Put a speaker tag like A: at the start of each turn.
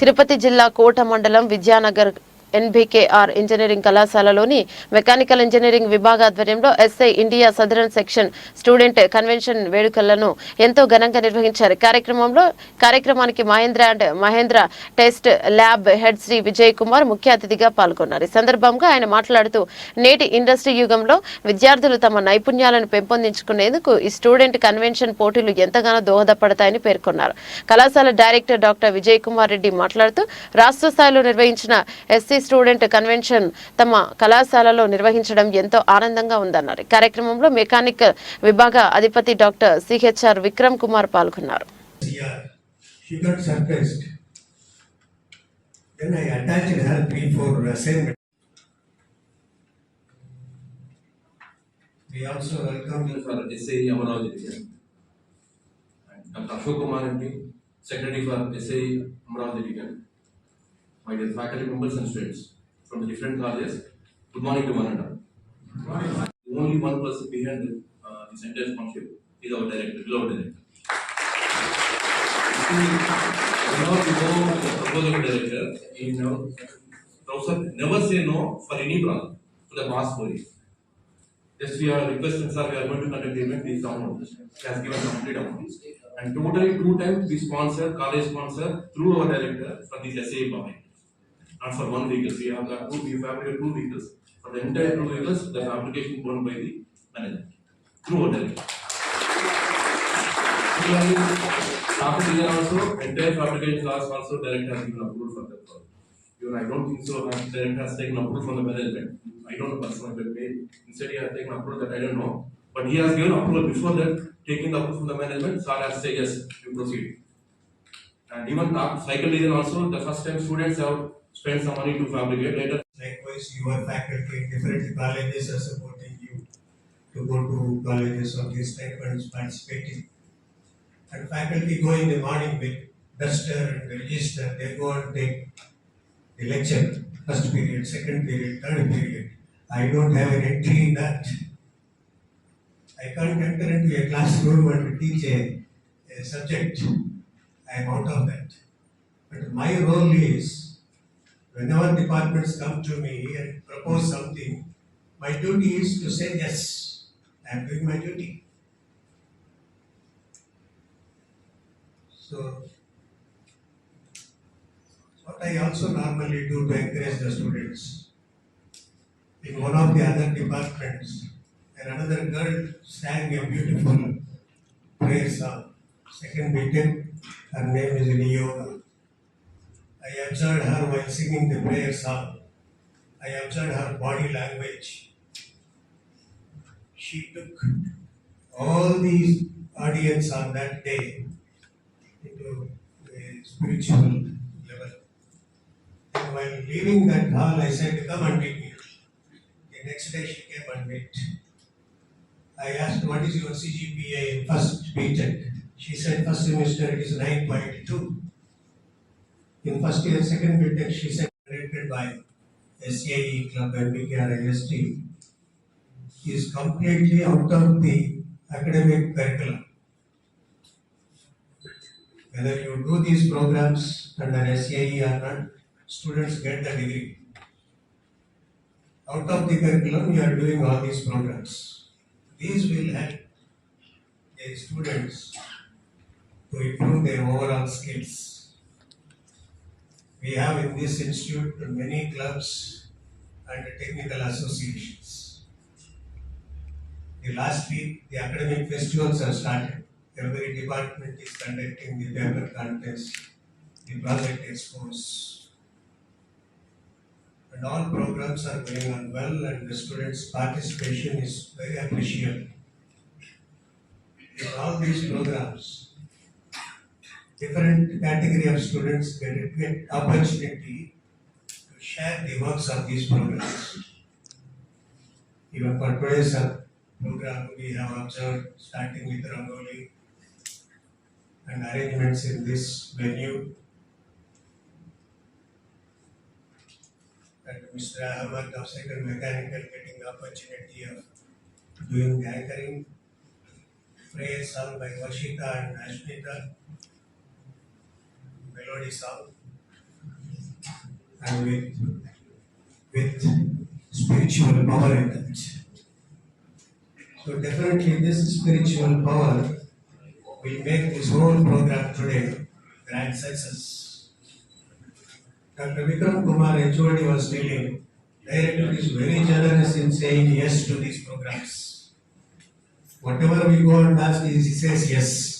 A: తిరుపతి జిల్లా కోట మండలం Vidyanagar NBKR engineering కళాశాలలోని మెకానికల్ ఇంజనీరింగ్ విభాగ ఆధ్వర్యంలో SI India southern section student convention వేడుకలను ఎంతో ఘనంగా నిర్వహించారు. కార్యక్రమంలో కార్యక్రమానికి Mahindra and Mahindra test lab head Shri Vijay Kumar ముఖ్య అతిథిగా పాల్గొన్నారు. ఈ సందర్భంగా ఆయన మాట్లాడుతూ నేటి ఇండస్ట్రీ యుగంలో విద్యార్థులు తమ నైపుణ్యాలను పెంపొందించుకునేందుకు ఈ స్టూడెంట్ కన్వెన్షన్ పోటీలు ఎంతగానో దోహదపడతాయని పేర్కొన్నారు. కళాశాల డైరెక్టర్ డాక్టర్ విజయ్ కుమార్ రెడ్డి మాట్లాడుతూ రాష్ట్ర స్థాయిలో నిర్వహించిన ఎస్సీ స్టూడెంట్ కన్వెన్షన్ తమ కళాశాలలో నిర్వహించడం ఎంతో ఆనందంగా ఉందన్నారు కార్యక్రమంలో మెకానిక్ విభాగ అధిపతి డాక్టర్ సిహెచ్ఆర్ విక్రమ్ కుమార్ పాల్గొన్నారు
B: CR. She got surprised. Then I attached her three, four assignments. We also welcome
C: for SAE Amaravati Division. And Dr. Ashok Kumar Secretary for SAE Amaravati Division. My dear faculty members and students from the different colleges, good morning to one another. The only one person behind uh, this entire sponsorship is our director, beloved director. Whenever we go to the proposal director, he never, professor never say no for any problem to the past four years. Yes, we are requesting, sir, we are going to conduct the event, this amount, he has given complete amount. And totally two times we sponsor, college sponsor through our director for this essay permit. Not for one vehicle, we have got two, we fabricated two vehicles, for the entire two vehicles, the fabrication borne by the manager, through. Similarly, after year also, entire fabrication class also director has given approval for that project. Even I don't think so, director has taken approval from the management, I don't know personally, but instead he has taken approval that I don't know. But he has given approval before that, taking the approval from the management, sir has said yes, you proceed. And even cycle design also, the first time students have spent some money to fabricate, later
B: likewise your faculty in different colleges are supporting you to go to colleges of this type and participating. And faculty go in the morning with duster and register, they go and take the lecture, first period, second period, third period. I don't have an entry in that. I can't enter into a classroom and teach a, a subject. I am out of that. But my role is, whenever departments come to me and propose something, my duty is to say yes, I am doing my duty. So, what I also normally do to encourage the students. In one of the other departments, and another girl sang a beautiful prayer song. Second victim, her name is Niyoga. I observed her while singing the prayer song. I observed her body language. She took all these audience on that day into a spiritual level. And while leaving that hall, I said, Come and meet me. The next day she came and met. I asked, What is your CGPA in first BTech? She said, First semester it is 9.2. In first year, second BTech, she said, directed by SAE Club and BKRIST, is completely out of the academic curriculum. Whether you do these programs under SAE or not, students get the degree. Out of the curriculum, you are doing all these programs. These will help the students to improve their overall skills. We have in this institute many clubs and technical associations. The last week, the academic festivals have started. Every department is conducting the paper contest, the project expos. And all programs are going on well and the students' participation is very appreciable. In all these programs, different category of students get, get opportunity to share the works of these programs. Even for today's uh, program, we have observed starting with Rangoli and arrangements in this venue. And Mr. Ahmad of Second Mechanical getting the opportunity of doing the anchoring. Prayer sung by Vashika and Ashmita. Melody song. and with, with spiritual power in that. So definitely this spiritual power will make this whole program today grand success. Dr. Vikram Kumar HOD was telling, director is very generous in saying yes to these programs. Whatever we go and ask, he says yes.